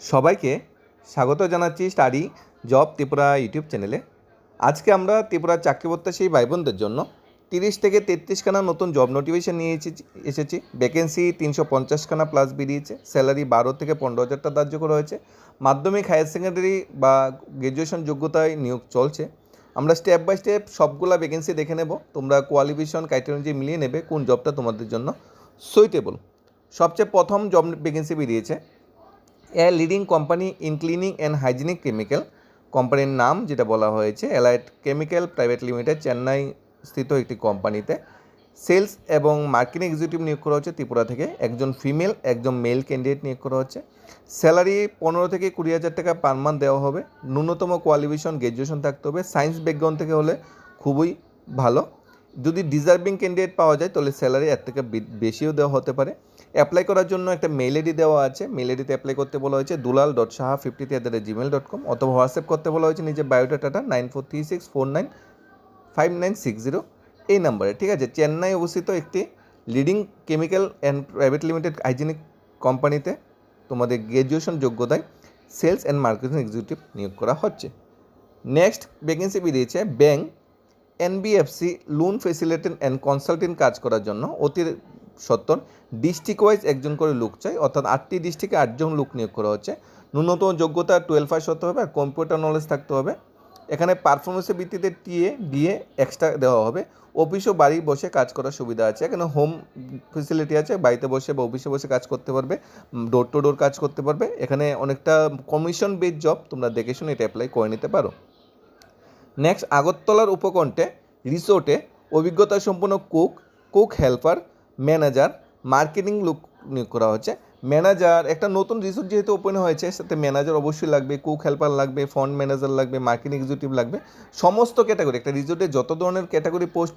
সবাইকে স্বাগত জানাচ্ছি স্টাডি জব ত্রিপুরা ইউটিউব চ্যানেলে। আজকে আমরা ত্রিপুরার চাকরি প্রত্যাশী ভাই বোনদের জন্য তিরিশ থেকে তেত্রিশখানা নতুন জব নোটিফিকেশন নিয়ে এসেছি ভ্যাকেন্সি তিনশো পঞ্চাশখানা প্লাস বেরিয়েছে। স্যালারি বারো থেকে পনেরো হাজার টাকা ধার্য করা হয়েছে। মাধ্যমিক হায়ার সেকেন্ডারি বা গ্র্যাজুয়েশন যোগ্যতায় নিয়োগ চলছে। আমরা স্টেপ বাই স্টেপ সবগুলা ভ্যাকেন্সি দেখে নেব। তোমরা কোয়ালিফিকেশন ক্রাইটেরিয়া মিলিয়ে নেবে কোন জবটা তোমাদের জন্য সুইটেবল সবচেয়ে প্রথম জব ভ্যাকেন্সি বেরিয়েছে। A leading company in cleaning and hygienic chemical কোম্পানির নাম যেটা বলা হয়েছে Elite Chemical Private Limited Chennai স্থিত একটি কোম্পানিতে। সেলস এবং মার্কেটিং এক্সিকিউটিভ নিয়োগ করা হচ্ছে ত্রিপুরা থেকে। একজন ফিমেল একজন মেল ক্যান্ডিডেট নিয়োগ করা হচ্ছে। স্যালারি পনেরো থেকে কুড়ি হাজার টাকা পার মান্থ দেওয়া হবে। ন্যূনতম কোয়ালিফিকেশন গ্র্যাজুয়েশন থাকতে হবে। সায়েন্স ব্যাকগ্রাউন্ড থেকে হলে খুবই ভালো। যদি ডিজার্ভিং ক্যান্ডিডেট পাওয়া যায়, তাহলে স্যালারি এর থেকে বেশিও দেওয়া হতে পারে। অ্যাপ্লাই করার জন্য একটা মেল আইডি দেওয়া আছে। মেল আইডিতে অ্যাপ্লাই করতে বলা হয়েছে Dulal dot Saha fifty three at Gmail dot com অথবা হোয়াটসঅ্যাপ করতে বলা হয়েছে নিজের বায়োডাটাটা nine four three six four nine five nine six zero এই নাম্বারে ঠিক আছে? চেন্নাই অবস্থিত একটি leading chemical and private limited hygienic কোম্পানিতে তোমাদের গ্র্যাজুয়েশন যোগ্যতায় সেলস অ্যান্ড মার্কেটিং এক্সিকিউটিভ নিয়োগ করা হচ্ছে। নেক্সট ভ্যাকেন্সি বেরিয়েছে bank NBFC loan facilitation and consultant কাজ করার জন্য। অতি সত্তর। ডিস্ট্রিক্ট ওয়াইজ একজন করে লোক চাই, অর্থাৎ আটটি ডিস্ট্রিক্টে আটজন লোক নিয়োগ করা হচ্ছে। ন্যূনতম যোগ্যতা টুয়েলভ পাস হতে হবে, আর কম্পিউটার নলেজ থাকতে হবে। এখানে পারফরমেন্সের ভিত্তিতে টিএ ডিএ এক্সট্রা দেওয়া হবে। অফিস ও বাড়ি বসে কাজ করার সুবিধা আছে। এখানে হোম ফেসিলিটি আছে, বাড়িতে বসে বা অফিসে বসে কাজ করতে পারবে ডোর টু ডোর কাজ করতে পারবে। এখানে অনেকটা কমিশন বেস জব তোমরা দেখে শুনে এটা অ্যাপ্লাই করে নিতে পারো। নেক্সট আগরতলার উপকণ্ঠে রিসোর্টে অভিজ্ঞতা সম্পন্ন cook cook helper manager marketing লোক নিয়োগ করা হচ্ছে। ম্যানেজার, একটা নতুন রিসোর্ট যেহেতু ওপেন হয়েছে, সাথে ম্যানেজার অবশ্যই লাগবে কুক হেল্পার লাগবে ফন্ড ম্যানেজার লাগবে মার্কেটিং এক্সিকিউটিভ লাগবে। সমস্ত ক্যাটাগরি একটা রিসোর্টে যত ধরনের ক্যাটাগরি পোস্ট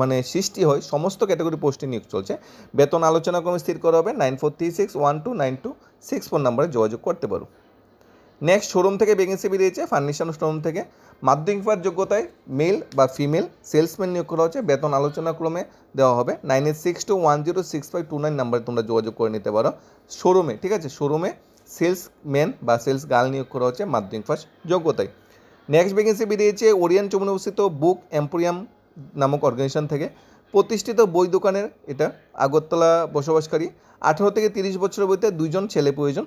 মানে সৃষ্টি হয়, সমস্ত ক্যাটাগরি পোস্টে নিয়োগ চলছে। বেতন আলোচনা ক্রমে স্থির করা হবে nine four three six one two nine two six four নাম্বারে যোগাযোগ করতে পারো। নেক্সট শোরুম থেকে ভ্যাকেন্সি বেরিয়েছে ফার্নিশন শোরুম থেকে। মাধ্যমিক পাওয়ার যোগ্যতায় মেল বা ফিমেল সেলসম্যান নিয়োগ করা হচ্ছে। বেতন আলোচনা ক্রমে দেওয়া হবে। Nine eight six two one zero six five two nine নাম্বারে তোমরা যোগাযোগ করে নিতে পারো। শোরুমে ঠিক আছে? শোরুমে সেলসম্যান বা সেলস গার্ল নিয়োগ করা হচ্ছে মাধ্যমিক পাস যোগ্যতায়। নেক্সট ভ্যাকেন্সি বেরিয়েছে ওরিয়ান চমুনে অবস্থিত বুক এম্পোরিয়াম নামক অর্গানাইজেশন থেকে। প্রতিষ্ঠিত বই দোকানের এটা আগরতলা বসবাসকারী। আঠারো থেকে তিরিশ বছরের বইতে দুইজন ছেলে প্রয়োজন।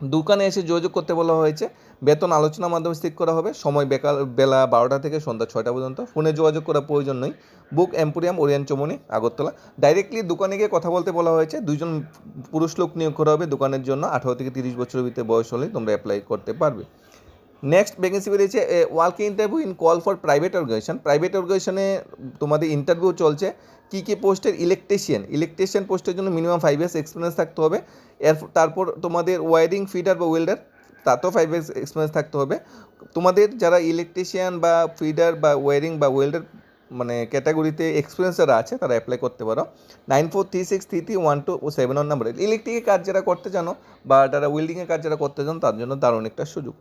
দোকানে এসে যোগাযোগ করতে বলা হয়েছে। বেতন আলোচনার মাধ্যমে স্থির করা হবে। সময় বেকাল, বেলা বারোটা থেকে সন্ধ্যা ছয়টা পর্যন্ত। ফোনে যোগাযোগ করার প্রয়োজন নেই। Book, Emporium Orient Chowmuhani, Agartala. Directly দোকানে গিয়ে কথা বলতে বলা হয়েছে। দুজন পুরুষ লোক নিয়োগ করা হবে। দোকানের জন্য আঠারো থেকে তিরিশ বছরের ভিতরে বয়স হলে তোমরা অ্যাপ্লাই করতে পারবে। নেক্সট ভ্যাকেন্সি বেরিয়েছে working interview in call for private organization private অর্গানাইজেশনে তোমাদের ইন্টারভিউ চলছে। কী কী পোস্টের? ইলেকট্রিশিয়ান ইলেকট্রিশিয়ান পোস্টের জন্য মিনিমাম ফাইভ ইয়ার্স এক্সপিরিয়েন্স থাকতে হবে। এর তারপর তোমাদের ওয়ারিং ফিডার বা ওয়েল্ডার তাতেও ফাইভ ইয়ার্স এক্সপিরিয়েন্স থাকতে হবে। তোমাদের যারা ইলেকট্রিশিয়ান বা ফিডার বা ওয়ারিং বা ওয়েল্ডার মানে ক্যাটাগরিতে এক্সপিরিয়েন্স যারা আছে, তারা অ্যাপ্লাই করতে পারো। Nine four three six three three one two seven one নাম্বারে ইলেকট্রিকের কাজ যারা করতে জানো বা যারা ওয়েল্ডিংয়ের কাজ যারা করতে জানো, তার জন্য দারুণ একটা সুযোগ।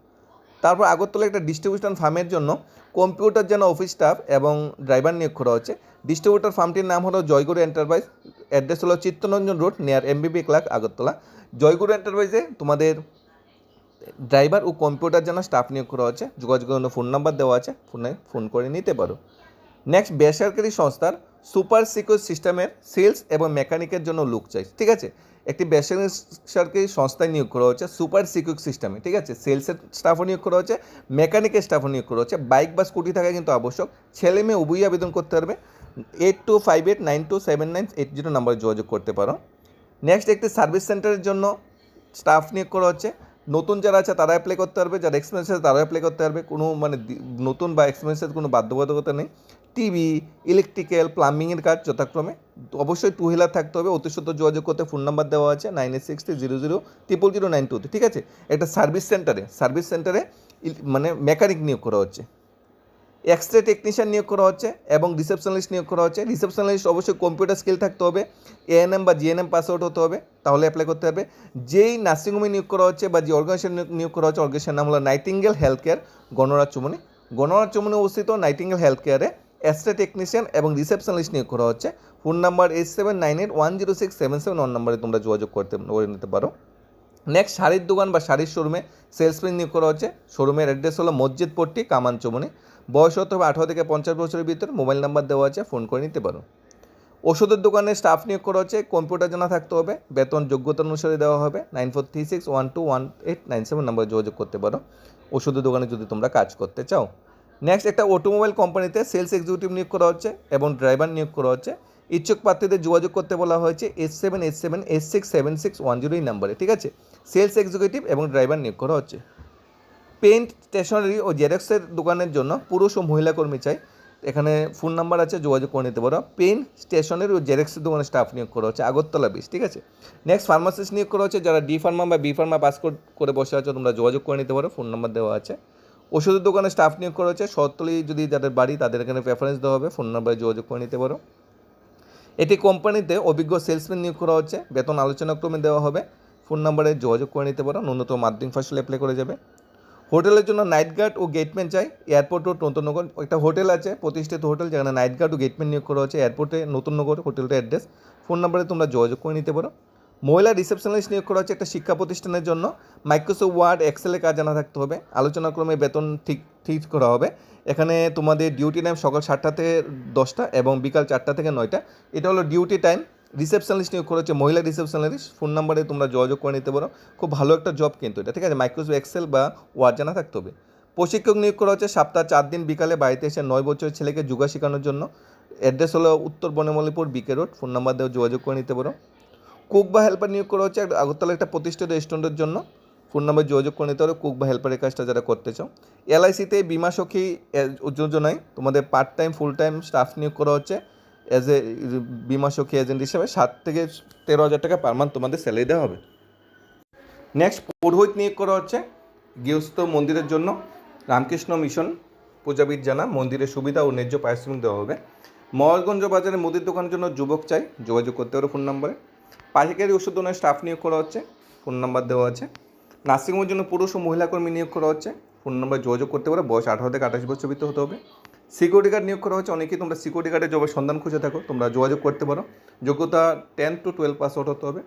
তারপর আগরতলা একটা ডিস্ট্রিবিউশন ফার্মের জন্য কম্পিউটার যেন অফিস স্টাফ এবং ড্রাইভার নিয়োগ করা হচ্ছে। ডিস্ট্রিবিউটর ফার্মটির নাম হলো জয়গুরু এন্টারপ্রাইজ অ্যাড্রেস হলো Chittaranjan road near MBB club Agartala. Joyguru এন্টারপ্রাইজে তোমাদের ড্রাইভার ও কম্পিউটার যেন স্টাফ নিয়োগ করা হচ্ছে। যোগাযোগের জন্য ফোন নাম্বার দেওয়া আছে, ফোনে ফোন করে নিতে পারো। নেক্সট বেসরকারি সংস্থার সুপার সিকিউর সিস্টেমের সেলস এবং মেকানিকের জন্য লুক চাই। ঠিক আছে? একটি বেসরকারি সরকারি সংস্থায় নিয়োগ করা হচ্ছে সুপার সিকিউর সিস্টেমে, ঠিক আছে? সেলসের স্টাফও নিয়োগ করা হচ্ছে মেকানিকের স্টাফও নিয়োগ করা হচ্ছে বাইক বা স্কুটি থাকা কিন্তু আবশ্যক। ছেলে মেয়ে উভয়ই আবেদন করতে পারবে। Eight two five eight nine two seven nine eight zero নাম্বারে যোগাযোগ করতে পারো। নেক্সট একটি সার্ভিস সেন্টারের জন্য স্টাফ নিয়োগ করা হচ্ছে। নতুন যারা আছে তারা অ্যাপ্লাই করতে পারবে। যারা এক্সপিরিয়েন্স আছে, তারাও অ্যাপ্লাই করতে পারবে। কোনো মানে নতুন বা এক্সপিরিয়েন্সের কোনো বাধ্যবাধকতা নেই। টিভি ইলেকট্রিক্যাল প্লাম্বিংয়ের কাজ যথাক্রমে। অবশ্যই টু হুইলার থাকতে হবে। অতি সত্য যোগাযোগ করতে ফোন নাম্বার দেওয়া আছে nine eight six zero zero triple zero nine টুতে ঠিক আছে? একটা সার্ভিস সেন্টারে সার্ভিস সেন্টারে মানে মেকানিক নিয়োগ করা হচ্ছে। এক্স রে টেকনিশিয়ান নিয়োগ করা হচ্ছে এবং রিসেপশনালিস্ট নিয়োগ করা হচ্ছে। রিসেপশনালিস্ট অবশ্যই কম্পিউটার স্কিল থাকতে হবে। এএনএম বা জিএনএম পাস আউট হতে হবে, তাহলে অ্যাপ্লাই করতে হবে। যেই নার্সিংহোমে নিয়োগ করা হচ্ছে বা যে অর্গানাইজেশন নিয়োগ করা হচ্ছে অর্গানাইজেশন নাম হলো Nightingale health care Ganaraj Chowmuhani গণরাজ চুমনি অবস্থিত নাইটিঙ্গেল হেলথ কেয়ারে এক্সরে টেকনিশিয়ান এবং রিসেপশনালিস্ট নিয়োগ করা হচ্ছে। Phone number eight seven nine eight one zero six seven seven one নাম্বারে তোমরা যোগাযোগ করতে, করে নিতে পারো। নেক্সট শাড়ির দোকান বা শাড়ির শোরুমে সেলসম্যান নিয়োগ করা হচ্ছে। শোরুমের অ্যাড্রেস হলো মসজিদ পট্টি কামানচমনি। বয়স হতে হবে আঠারো থেকে পঞ্চাশ বছরের ভিতরে। মোবাইল নাম্বার দেওয়া আছে ফোন করে নিতে পারো। ওষুধের দোকানে স্টাফ নিয়োগ করা হচ্ছে। কম্পিউটার জানা থাকতে হবে। বেতন যোগ্যতা অনুসারে দেওয়া হবে। Nine four three six one two one eight nine seven নাম্বারে যোগাযোগ করতে পারো। ওষুধের দোকানে যদি তোমরা কাজ করতে চাও। নেক্সট একটা অটোমোবাইল কোম্পানিতে সেলস এক্সিকিউটিভ নিয়োগ করা হচ্ছে এবং ড্রাইভার নিয়োগ করা হচ্ছে। ইচ্ছুক প্রার্থীদের যোগাযোগ করতে বলা হয়েছে S seven S seven S six seven six one zero এই নাম্বারে ঠিক আছে? সেলস এক্সিকিউটিভ এবং ড্রাইভার নিয়োগ করা হচ্ছে। পেন্ট স্টেশনারি ও জেরক্সের দোকানের জন্য পুরুষ ও মহিলা কর্মী চাই। এখানে ফোন নাম্বার আছে, যোগাযোগ করে নিতে পারো। পেন স্টেশনারি ও জেরক্সের দোকানে স্টাফ নিয়োগ করা হচ্ছে, আগরতলা বিশ, ঠিক আছে? নেক্সট ফার্মাসিস্ট নিয়োগ করা হচ্ছে। যারা ডি ফার্মা বা বি ফার্মা পাস করে বসে আছো, তোমরা যোগাযোগ করে নিতে পারো ফোন নাম্বার দেওয়া আছে। ওষুধের দোকানে স্টাফ নিয়োগ করা হচ্ছে শহরতলি যদি যাদের বাড়ি, তাদের এখানে প্রেফারেন্স দেওয়া হবে। ফোন নাম্বারে যোগাযোগ করে নিতে পারো। এটি কোম্পানিতে অভিজ্ঞ সেলসম্যান নিয়োগ করা হচ্ছে। বেতন আলোচনাক্রমে দেওয়া হবে। ফোন নাম্বারে যোগাযোগ করে নিতে পারো। ন্যূনতম মাধ্যমিক ফসল অ্যাপ্লাই করে যাবে। হোটেলের জন্য নাইট গার্ড ও গেটম্যান চাই। এয়ারপোর্ট রোড নতুননগর একটা হোটেল আছে, প্রতিষ্ঠিত হোটেল, যেখানে নাইট গার্ড ও গেটম্যান নিয়োগ করা হচ্ছে। এয়ারপোর্টে নতুননগর হোটেলটা অ্যাড্রেস ফোন নাম্বারে তোমরা যোগাযোগ করে নিতে পারো। মহিলা রিসেপশনিস্ট নিয়োগ করা হচ্ছে একটা শিক্ষা প্রতিষ্ঠানের জন্য। মাইক্রোসফট ওয়ার্ড এক্সেলের কাজ জানা থাকতে হবে। আলোচনাক্রমে বেতন ঠিক ঠিক করা হবে। এখানে তোমাদের ডিউটি টাইম সকাল সাতটা থেকে দশটা এবং বিকাল চারটা থেকে নয়টা। এটা হলো ডিউটি টাইম রিসেপশনিস্ট নিয়োগ করা হচ্ছে মহিলা রিসেপশনিস্ট ফোন নাম্বারে তোমরা যোগাযোগ করে নিতে পারো। খুব ভালো একটা জব কিন্তু এটা, ঠিক আছে? মাইক্রোসফট এক্সেল বা ওয়ার্ড জানা থাকতে হবে। প্রশিক্ষক নিয়োগ করা হচ্ছে সপ্তাহ চার দিন বিকালে বাড়িতে এসে নয় বছরের ছেলেকে যোগা শেখানোর জন্য। অ্যাড্রেস হলো উত্তর Banamalipur BK road phone number দিয়ে যোগাযোগ করে নিতে পারো। কুক বা হেল্পার নিয়োগ করা হচ্ছে। আগরতলা একটা প্রতিষ্ঠিত রেস্টুরেন্টের জন্য। ফোন নাম্বার যোগাযোগ করে নিতে পারো, কুক বা হেল্পারের কাজটা যারা করতে চাও। এলআইসিতে বিমা সখী যোজনায় তোমাদের part time full time staff নিয়োগ করা হচ্ছে। অ্যাজ এ বিমা সখী এজেন্ট হিসেবে সাত থেকে তেরো হাজার টাকা পার মান্থ তোমাদের স্যালারি দেওয়া হবে। নেক্সট পুরোহিত নিয়োগ করা হচ্ছে। গৃহস্থ মন্দিরের জন্য রামকৃষ্ণ মিশন পূজাবিদ জানা, মন্দিরের সুবিধা ও ন্যায্য পারিশ্রমিক দেওয়া হবে। মহাগঞ্জ বাজারে মুদির দোকানের জন্য যুবক চাই। যোগাযোগ করতে পারো ফোন নাম্বারে পাইকারি ওষুধ দোকানের স্টাফ নিয়োগ করা হচ্ছে ফোন নাম্বার দেওয়া আছে। নার্সিংহোমের জন্য পুরুষ ও মহিলা কর্মী নিয়োগ করা হচ্ছে ফোন নাম্বার যোগাযোগ করতে পারো, বয়স আঠারো থেকে আঠাশ বছর ভিতরে হতে হবে। সিকিউরিটি গার্ড নিয়োগ করা হচ্ছে, অনেকেই তোমরা সিকিউরিটি গার্ডের জবের সন্ধান খুঁজে থাকো, তোমরা যোগাযোগ করতে পারো। যোগ্যতা ten to twelve pass out হতে হবে।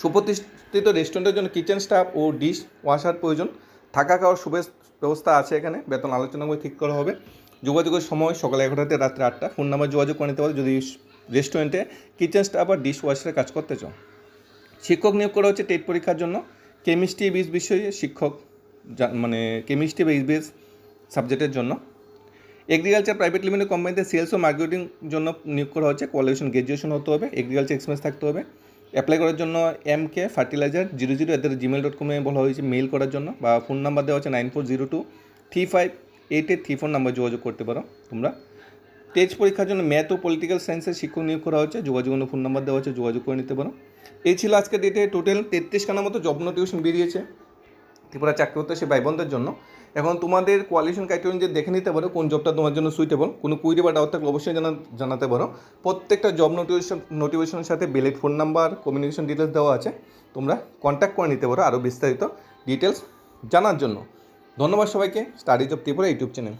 সুপ্রতিষ্ঠিত রেস্টুরেন্টের জন্য কিচেন স্টাফ ও ডিশ ওয়াশার প্রয়োজন। থাকা খাওয়ার সুবেশ ব্যবস্থা আছে এখানে, বেতন আলোচনা করে ঠিক করা হবে। যোগাযোগের সময় সকাল এগারোটা থেকে রাত্রে আটটা ফোন নাম্বার যোগাযোগ করে নিতে পারো, যদি রেস্টুরেন্টে, কিচেন স্টাফ আর ডিশ ওয়াশারের কাজ করতে চাও। শিক্ষক নিয়োগ করা হচ্ছে টেট পরীক্ষার জন্য। কেমিস্ট্রি বিষ বিষয়ে শিক্ষক মানে কেমিস্ট্রি বা ইসবিএস সাবজেক্টের জন্য। এগ্রিকালচার প্রাইভেট লিমিটেড কোম্পানিতে সেলস ও মার্কেটিং জন্য নিয়োগ করা হচ্ছে। কোয়ালিফিকেশন গ্র্যাজুয়েশন হতে হবে। এগ্রিকালচার এক্সপিরিয়েন্স থাকতে হবে। অ্যাপ্লাই করার জন্য M K fertiliser zero zero এদের জিমেল ডট কমে বলা হয়েছে মেল করার জন্য। বা ফোন নাম্বার দেওয়া হচ্ছে nine four zero two three five eight eight three four number যোগাযোগ করতে পারো তোমরা। টেস্ট পরীক্ষার জন্য ম্যাথ ও পলিটিক্যাল সায়েন্সের শিক্ষক নিয়োগ করা হচ্ছে। যোগাযোগ ফোন নাম্বার দেওয়া হচ্ছে, যোগাযোগ করে নিতে পারো। এই ছিল আজকে ডেটে টোটাল তেত্রিশ খানার মতো জব নোটিফিকেশন বেরিয়েছে ত্রিপুরা চাকরি করতে সে ভাই বোনদের জন্য। এখন তোমাদের কোয়ালিফিকেশন ক্রাইটেরিয়া যে দেখে নিতে পারো কোন জবটা তোমার জন্য সুইটেবল কোনো কুইরি বা ডাউট থাকলে অবশ্যই জানা জানাতে পারো। প্রত্যেকটা জব নোটিফিকেশন নোটিফিকেশনের সাথে বেলেট ফোন নাম্বার কমিউনিকেশন ডিটেলস দেওয়া আছে। তোমরা কন্ট্যাক্ট করে নিতে পারো আরও বিস্তারিত ডিটেলস জানার জন্য। ধন্যবাদ সবাইকে। Study job Tripura YouTube channel